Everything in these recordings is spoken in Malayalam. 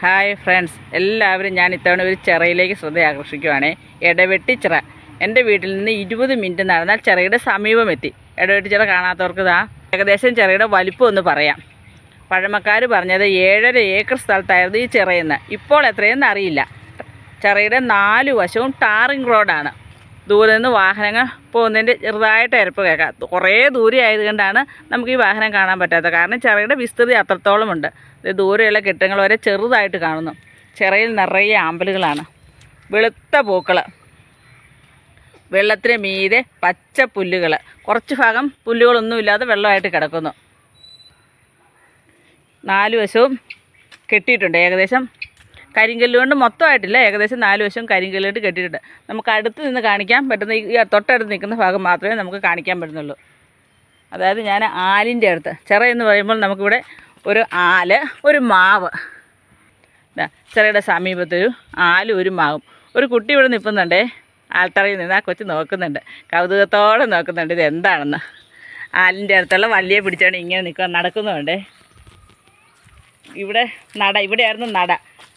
ഹായ് ഫ്രണ്ട്സ് എല്ലാവരും ഞാൻ ഇത്തവണ ഒരു ചിറയിലേക്ക് ശ്രദ്ധ ആകർഷിക്കുവാണ്. ഇടവെട്ടി ചിറ. എന്റെ വീട്ടിൽ നിന്ന് ഇരുപത് മിനിറ്റ് നടന്നാൽ ചിറയുടെ സമീപം എത്തി. ഇടവെട്ടി ചിറ കാണാത്തവർക്ക് ഇതാ ഏകദേശം ചിറയുടെ വലിപ്പം ഒന്ന് പറയാം. പഴമക്കാർ പറഞ്ഞത് ഏഴര ഏക്കർ സ്ഥലത്തായിരുന്നു ഈ ചിറയെന്ന്. ഇപ്പോൾ എത്രയെന്ന് അറിയില്ല. ചിറയുടെ നാല് വശവും ടാറിങ് റോഡാണ്. ദൂരെ നിന്ന് വാഹനങ്ങൾ പോകുന്നതിന്റെ ചെറുതായിട്ട് ഇരപ്പ് കേൾക്കാം. കുറേ ദൂരെ ആയതുകൊണ്ടാണ് നമുക്ക് ഈ വാഹനം കാണാൻ പറ്റാത്തത്. കാരണം ചിറയുടെ വിസ്തൃതി അത്രത്തോളം ഉണ്ട് ദൂരെയുള്ള കെട്ടിടങ്ങൾ വരെ ചെറുതായിട്ട് കാണുന്നു. ചിറയിൽ നിറയെ ആമ്പലുകളാണ്. വെളുത്ത പൂക്കൾ വെള്ളത്തിന് മീതെ പച്ച പുല്ലുകൾ കുറച്ച് ഭാഗം പുല്ലുകളൊന്നുമില്ലാതെ വെള്ളമായിട്ട് കിടക്കുന്നു. നാല് വശവും കെട്ടിയിട്ടുണ്ട്. ഏകദേശം കരിങ്കല്ല് കൊണ്ട് മൊത്തമായിട്ടില്ല? ഏകദേശം നാല് വശവും കരിങ്കല്ലിട്ട് കെട്ടിയിട്ടുണ്ട്. നമുക്ക് അടുത്ത് നിന്ന് കാണിക്കാൻ പറ്റുന്ന ഈ തൊട്ടടുത്ത് നിൽക്കുന്ന ഭാഗം മാത്രമേ നമുക്ക് കാണിക്കാൻ പറ്റുന്നുള്ളൂ. അതായത് ഞാൻ ആലിന്റെ അടുത്ത്. ചിറ എന്ന് പറയുമ്പോൾ നമുക്കിവിടെ ഒരു ആൽ ഒരു മാവ്. ചിറയുടെ സമീപത്തൊരു ആലും ഒരു മാവും. ഒരു കുട്ടി ഇവിടെ നിൽക്കുന്നുണ്ടേ ആൽത്തറയിൽ നിന്ന് ആ കൊച്ചു നോക്കുന്നുണ്ട്. കൗതുകത്തോടെ നോക്കുന്നുണ്ട് ഇത് എന്താണെന്ന്. ആലിന്റെ അടുത്തുള്ള വള്ളിയെ പിടിച്ചാണ് ഇങ്ങനെ നിൽക്കുക നടക്കുന്നുണ്ടേ. ഇവിടെ നട ഇവിടെയായിരുന്നു നട.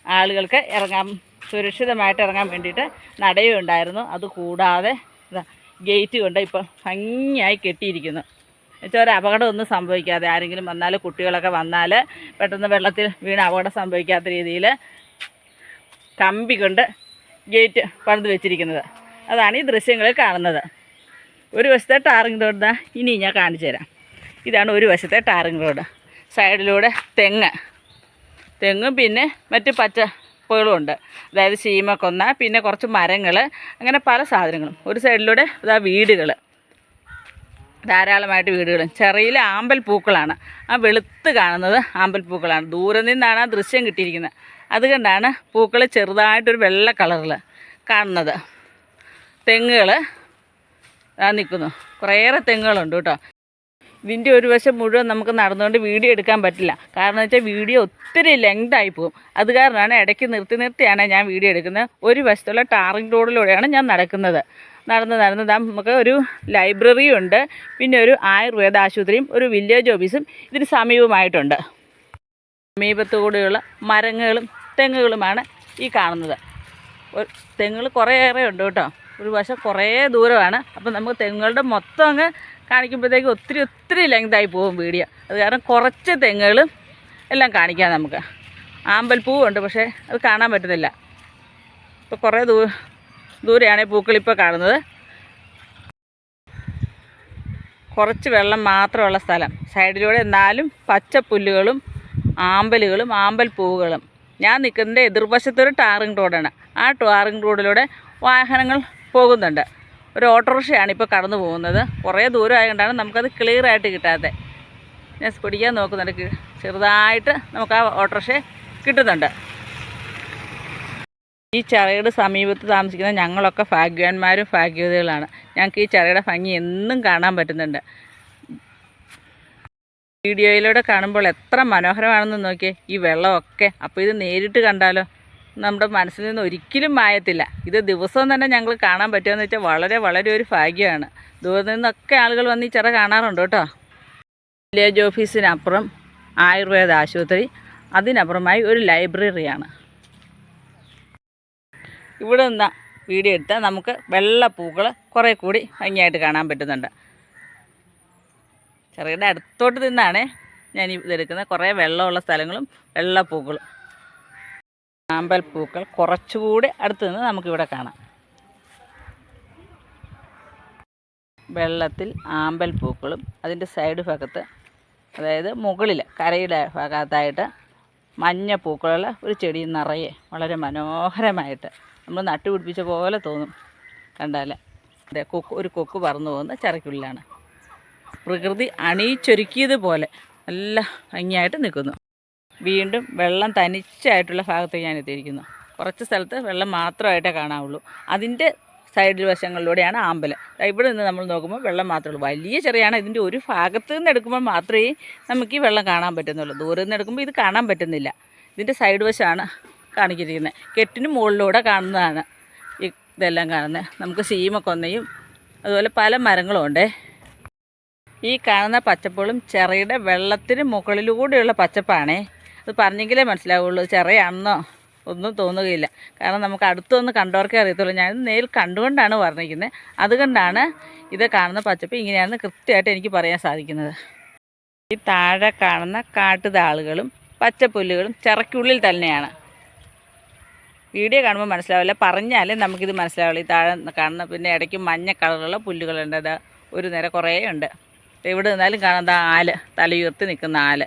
ആളുകൾക്ക് ഇറങ്ങാൻ സുരക്ഷിതമായിട്ട് ഇറങ്ങാൻ വേണ്ടിയിട്ട് നടയും ഉണ്ടായിരുന്നു. അത് കൂടാതെ ഗേറ്റ് കൊണ്ട് ഇപ്പം ഭംഗിയായി കെട്ടിയിരിക്കുന്നു. എന്നുവെച്ചാൽ ഒരു അപകടമൊന്നും സംഭവിക്കാതെ ആരെങ്കിലും വന്നാൽ കുട്ടികളൊക്കെ വന്നാൽ പെട്ടെന്ന് വെള്ളത്തിൽ വീണ് അപകടം സംഭവിക്കാത്ത രീതിയിൽ കമ്പി കൊണ്ട് ഗേറ്റ് പണിത് വെച്ചിരിക്കുന്നത്. അതാണ് ഈ ദൃശ്യങ്ങളിൽ കാണുന്നത്. ഒരു വശത്തെ ടാറിങ് റോഡ് ഇനി ഞാൻ കാണിച്ചു തരാം. ഇതാണ് ഒരു വശത്തെ ടാറിങ് റോഡ്. സൈഡിലൂടെ തെങ്ങ്. തെങ്ങും പിന്നെ മറ്റ് പച്ചപ്പുകളും ഉണ്ട്. അതായത് ശീമക്കൊന്ന പിന്നെ കുറച്ച് മരങ്ങൾ അങ്ങനെ പല സാധനങ്ങളും. ഒരു സൈഡിലൂടെ ഇതാ വീടുകൾ ധാരാളമായിട്ട് വീടുകളും. ചെറിയ ആമ്പൽ പൂക്കളാണ്. ആ വെളുത്ത് കാണുന്നത് ആമ്പൽ പൂക്കളാണ്. ദൂരെ നിന്നാണ് ആ ദൃശ്യം കിട്ടിയിരിക്കുന്നത്. അതുകൊണ്ടാണ് പൂക്കൾ ചെറുതായിട്ടൊരു വെള്ള കളറിൽ കാണുന്നത്. തെങ്ങുകൾ നിൽക്കുന്നു കുറേയേറെ തെങ്ങുകളുണ്ട് കേട്ടോ. ഇതിന്റെ ഒരു വശം മുഴുവൻ നമുക്ക് നടന്നുകൊണ്ട് വീഡിയോ എടുക്കാൻ പറ്റില്ല. കാരണം വെച്ചാൽ വീഡിയോ ഒത്തിരി ലെങ്തായി പോകും. അത് കാരണമാണ് ഇടയ്ക്ക് നിർത്തി നിർത്തിയാണ് ഞാൻ വീഡിയോ എടുക്കുന്നത്. ഒരു വശത്തുള്ള ടാറിംഗ് റോഡിലൂടെയാണ് ഞാൻ നടക്കുന്നത്. നടന്ന് നടന്ന് നമുക്ക് ഒരു ലൈബ്രറിയും ഉണ്ട്. പിന്നെ ഒരു ആയുർവേദ ആശുപത്രിയും ഒരു വില്ലേജ് ഓഫീസും ഇതിന് സമീപമായിട്ടുണ്ട്. സമീപത്തു കൂടെയുള്ള മരങ്ങളും തെങ്ങുകളുമാണ് ഈ കാണുന്നത്. തെങ്ങുകൾ കുറേയേറെ ഉണ്ട് കേട്ടോ. ഒരു വശം കുറേ ദൂരമാണ്. അപ്പം നമുക്ക് തെങ്ങുകളുടെ മൊത്തം അങ്ങ് കാണിക്കുമ്പോഴത്തേക്ക് ഒത്തിരി ഒത്തിരി ലെങ്തായി പോകും വീഡിയോ. അത് കാരണം കുറച്ച് തെങ്ങുകളും എല്ലാം കാണിക്കാം നമുക്ക്. ആമ്പൽപ്പൂവുണ്ട് പക്ഷേ അത് കാണാൻ പറ്റുന്നില്ല. ഇപ്പോൾ കുറേ ദൂ ദൂരെയാണ് പൂക്കളിപ്പോൾ കാണുന്നത്. കുറച്ച് വെള്ളം മാത്രമുള്ള സ്ഥലം. സൈഡിലൂടെ എന്നാലും പച്ചപ്പുല്ലുകളും ആമ്പലുകളും ആമ്പൽ പൂവുകളും ഞാൻ നിൽക്കുന്നതിന്റെ എതിർവശത്തൊരു ടാറിങ് റോഡാണ്. ആ ടാറിങ് റോഡിലൂടെ വാഹനങ്ങൾ പോകുന്നുണ്ട്. ഒരു ഓട്ടോറിക്ഷയാണ് ഇപ്പോൾ കടന്നു പോകുന്നത്. കുറേ ദൂരം ആയതുകൊണ്ടാണ് നമുക്കത് ക്ലിയർ ആയിട്ട് കിട്ടാത്തത് ഞാൻ പിടിക്കാൻ നോക്കുന്നുണ്ട്. ചെറുതായിട്ട് നമുക്ക് ആ ഓട്ടോറിക്ഷ കിട്ടുന്നുണ്ട്. ഈ ചറയുടെ സമീപത്ത് താമസിക്കുന്ന ഞങ്ങളൊക്കെ ഭാഗ്യവാന്മാരും ഭാഗ്യവതികളാണ്. ഞങ്ങൾക്ക് ഈ ചറയുടെ ഭംഗി എന്നും കാണാൻ പറ്റുന്നുണ്ട്. വീഡിയോയിലൂടെ കാണുമ്പോൾ എത്ര മനോഹരമാണെന്ന് നോക്കിയേ. ഈ വെള്ളമൊക്കെ. അപ്പോൾ ഇത് നേരിട്ട് കണ്ടാലോ? നമ്മുടെ മനസ്സിൽ നിന്ന് ഒരിക്കലും മായത്തില്ല. ഇത് ദിവസവും തന്നെ ഞങ്ങൾ കാണാൻ പറ്റുമെന്ന് വെച്ചാൽ വളരെ വളരെ ഒരു ഭാഗ്യമാണ്. ദൂരെ നിന്നൊക്കെ ആളുകൾ വന്ന് ഈ ചിറ കാണാറുണ്ട് കേട്ടോ. വില്ലേജ് ഓഫീസിനപ്പുറം ആയുർവേദ ആശുപത്രി അതിനപ്പുറമായി ഒരു ലൈബ്രറിയാണ്. ഇവിടെ നിന്ന് വീഡിയോ എടുത്താൽ നമുക്ക് വെള്ളപ്പൂക്കൾ കുറേ കൂടി ഭംഗിയായിട്ട് കാണാൻ പറ്റുന്നുണ്ട്. ചെറുകിട അടുത്തോട്ട് നിന്നാണ് ഞാൻ ഇതെടുക്കുന്നത് കുറേ വെള്ളമുള്ള സ്ഥലങ്ങളും വെള്ളപ്പൂക്കളും. ആമ്പൽപ്പൂക്കൾ കുറച്ചുകൂടി അടുത്ത് നിന്ന് നമുക്കിവിടെ കാണാം. വെള്ളത്തിൽ ആമ്പൽപ്പൂക്കളും അതിന്റെ സൈഡ് ഭാഗത്ത് അതായത് മുകളിൽ കരയുടെ ഭാഗത്തായിട്ട് മഞ്ഞ പൂക്കളുള്ള ഒരു ചെടി നിറയെ വളരെ മനോഹരമായിട്ട് നമ്മൾ നട്ടുപിടിപ്പിച്ച പോലെ തോന്നും കണ്ടാൽ അതെ കൊക്ക് ഒരു കൊക്ക് പറന്നു പോകുന്ന ചിറയ്ക്കുള്ളിലാണ്. പ്രകൃതി അണിയിച്ചൊരുക്കിയതുപോലെ നല്ല ഭംഗിയായിട്ട് നിൽക്കുന്നു. വീണ്ടും വെള്ളം തനിച്ചായിട്ടുള്ള ഭാഗത്തേക്ക് ഞാൻ എത്തിയിരിക്കുന്നു. കുറച്ച് സ്ഥലത്ത് വെള്ളം മാത്രമായിട്ടേ കാണാവുള്ളൂ. അതിന്റെ സൈഡിൽ വശങ്ങളിലൂടെയാണ് ആമ്പൽ ദാ ഇവിടെ നിന്ന് നമ്മൾ നോക്കുമ്പോൾ വെള്ളം മാത്രമേ ഉള്ളൂ. വലിയ ചെറിയാണ് ഇതിന്റെ ഒരു ഭാഗത്ത് നിന്ന് എടുക്കുമ്പോൾ മാത്രമേ നമുക്ക് ഈ വെള്ളം കാണാൻ പറ്റുന്നുള്ളൂ. ദൂരെ നിന്ന് എടുക്കുമ്പോൾ ഇത് കാണാൻ പറ്റുന്നില്ല. ഇതിന്റെ സൈഡ് വശമാണ് കാണിച്ചിരിക്കുന്നത്. കെട്ടിന് മുകളിലൂടെ കാണുന്നതാണ് ഇതെല്ലാം കാണുന്നത്. നമുക്ക് സീമക്കൊന്നയും അതുപോലെ പല മരങ്ങളും ഉണ്ട്. ഈ കാണുന്ന പച്ചപ്പുകളും ചെറിയുടെ വെള്ളത്തിന് മുകളിലൂടെയുള്ള പച്ചപ്പാണേ. ഇത് പറഞ്ഞെങ്കിലേ മനസ്സിലാവുള്ളൂ. ചെറിയാണെന്നോ ഒന്നും തോന്നുകയില്ല. കാരണം നമുക്ക് അടുത്തൊന്ന് കണ്ടവർക്കേ അറിയത്തുള്ളൂ. ഞാൻ നേരിൽ കണ്ടുകൊണ്ടാണ് വർണിക്കുന്നത് അതുകൊണ്ടാണ് ഇത് കാണുന്ന പച്ചപ്പ് ഇങ്ങനെയാണെന്ന് കൃത്യമായിട്ട് എനിക്ക് പറയാൻ സാധിക്കുന്നത്. ഈ താഴെ കാണുന്ന കാട്ടുതാളുകളും പച്ചപ്പുല്ലുകളും ചിറയ്ക്കുള്ളിൽ തന്നെയാണ്. വീഡിയോ കാണുമ്പോൾ മനസ്സിലാവില്ല. പറഞ്ഞാലേ നമുക്കിത് മനസ്സിലാവുള്ളൂ. ഈ താഴെ കാണുന്ന പിന്നെ ഇടയ്ക്ക് മഞ്ഞ കളറുള്ള പുല്ലുകളുണ്ട്. അത് ഒരു നേരം കുറേ ഉണ്ട് എവിടെ നിന്നാലും കാണാം ആൽ. തലയുയർത്തി നിൽക്കുന്ന ആൽ.